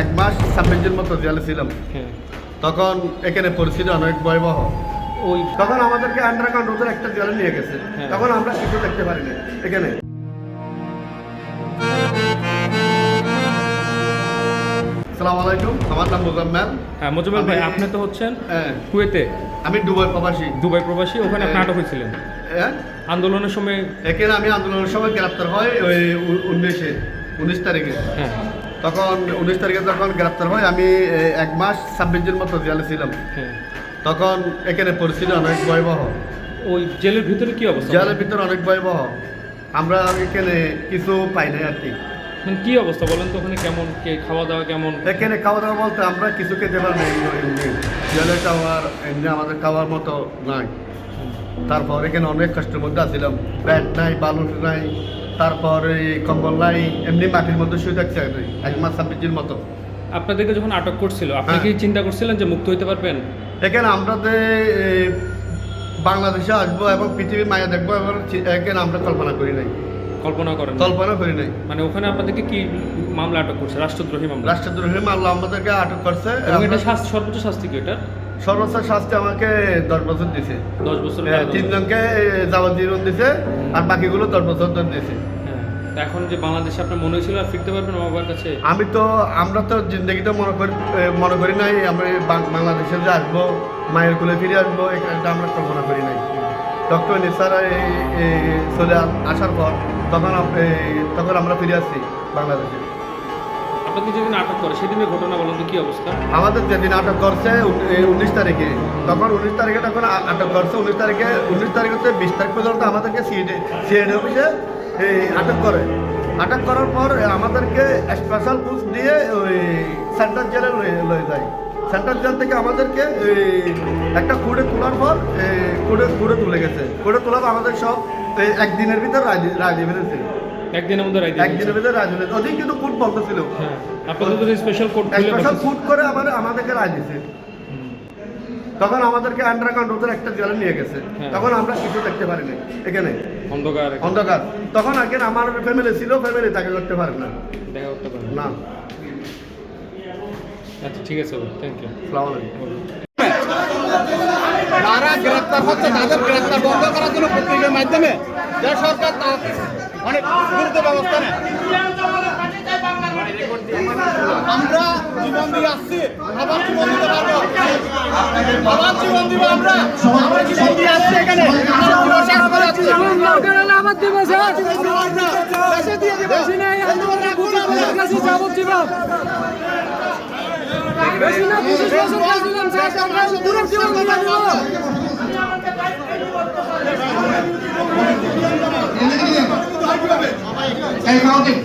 এক মাস ছাব্বিশ দিন মতো জেলে ছিলাম। তখন এখানে পরিস্থিতি অনেক ভয়াবহ। ওই তখন আমাদেরকে আন্ডারগ্রাউন্ড ওদের একটা জেলে নিয়ে গেছে। হ্যাঁ। তখন আমরা কিছু দেখতে পারিনি এখানে। আলাইকুম আমার নাম মোজাম্মেল। হ্যাঁ ভাই আপনি তো হচ্ছেন হ্যাঁ, কুয়েতে। আমি দুবাই প্রবাসী। দুবাই প্রবাসী ওখানে আপনি হ্যাঁ। আটক হয়েছিলেন আন্দোলনের সময় এখানে আমি আন্দোলনের সময় গ্রেপ্তার হয় ওই উনিশে উনিশ তারিখে। হ্যাঁ। তখন উনিশ তারিখে যখন গ্রেপ্তার হয় আমি এক মাস ছাব্বিশ দিন মতো জেলে ছিলাম। হ্যাঁ। তখন এখানে পরিস্থিতি অনেক ভয়াবহ। ওই জেলের ভিতরে কি অবস্থা? জেলের ভিতরে অনেক ভয়াবহ। আমরা এখানে কিছু পাই নাই আর কি। মানে কি অবস্থা বলেন তো ওখানে কেমন কে খাওয়া দাওয়া কেমন? এখানে খাওয়া দাওয়া বলতে আমরা কিছু খেতে পারি জেলে খাওয়ার এমনি আমাদের খাওয়ার মতো নাই। তারপর এখানে অনেক কষ্টের মধ্যে আছিলাম। ব্যাট নাই বালুন নাই তারপর এই কম্বল নাই এমনি মাটির মধ্যে শুয়ে থাকছে। এক মাস ছাব্বিশ মতো আপনাদেরকে যখন আটক করছিল আপনি হ্যাঁ। কি চিন্তা করছিলেন যে মুক্ত হইতে পারবেন এখানে আমরা যে বাংলাদেশে আসব এবং পৃথিবীর মায়া দেখব এবং এখানে আমরা কল্পনা করি নাই কল্পনা করেন? কল্পনা করি নাই মানে ওখানে আপনাদেরকে কি মামলা আটক করছে রাষ্ট্রদ্রোহী মামলা রাষ্ট্রদ্রোহী মামলা আমাদেরকে আটক করছে এবং এটা সর্বোচ্চ শাস্তি কি এটা সর্বোচ্চ শাস্তি আমাকে দশ বছর দিছে। দশ বছর হ্যাঁ, তিনজনকে যাবজ্জীবন দিছে আর বাকিগুলো দশ বছর ধরে দিয়েছে হ্যাঁ এখন যে বাংলাদেশে আপনার মনে হয়েছিল আর ফিরতে পারবেন বাবার কাছে? আমি তো আমরা তো জিন্দগিতে মনে করি মনে করি নাই আমরা বাংলাদেশে যে আসব মায়ের কুলে ফিরে আসব এটা আমরা কল্পনা করি নাই। ডক্টর নিসার চলে আসার পর তখন তখন আমরা ফিরে আসছি বাংলাদেশে। আপনাকে যেদিন আটক করে, সেদিনের ঘটনা বলেন কি অবস্থা? আমাদের যেদিন আটক করছে উনিশ তারিখে। তখন উনিশ তারিখে তখন আটক করছে, উনিশ তারিখে উনিশ তারিখ হচ্ছে বিশ তারিখ পর্যন্ত আমাদেরকে সিএডি সিএডি অফিসে আটক করে। আটক করার পর আমাদেরকে স্পেশাল পুলিশ দিয়ে ওই সেন্ট্রাল জেলে লয়ে যায়। সেন্ট্রাল জেল থেকে আমাদেরকে একটা কুড়ে তোলার পর কুড়ে কুড়ে তুলে গেছে। কুড়ে তোলার আমাদের সব একদিনের ভিতর রাজি রাজি বেরোছে একদিনের মধ্যে রায় একদিনের ভিতর রাজি বেরোছে ওদিন কিন্তু কুট বলতেছিল হ্যাঁ আপনাদের স্পেশাল খুলে স্পেশাল। ফুড করে আবার আমাদেরকে দিছে তখন আমাদেরকে আন্ডারগ্রাউন্ড ওদের একটা জেলে নিয়ে গেছে। হ্যাঁ। তখন আমরা কিছু দেখতে পারিনি। এখানে। অন্ধকার। অন্ধকার। তখন আগে আমার ফ্যামিলি ছিল ফ্যামিলি তাকে করতে পারে না। দেখা করতে পারেন না। আচ্ছা ঠিক আছে থ্যাংক ইউ সালাম আলাইকুম। যারা গ্রেপ্তার হচ্ছে তাদের গ্রেপ্তার বন্ধ করার জন্য পত্রিকার মাধ্যমে যে সরকার তা অনেক গুরুত্ব ব্যবস্থা নেয়। আমরা জীবন দিয়ে আসছি আবার জীবন দিতে পারব। আবার জীবন দিব আমরা। আমরা জীবন দিয়ে আসছি এখানে। আবার দিব স্যার দিয়ে বেশি নাই যাবজ্জীবন বেশি না Eh, mau sih.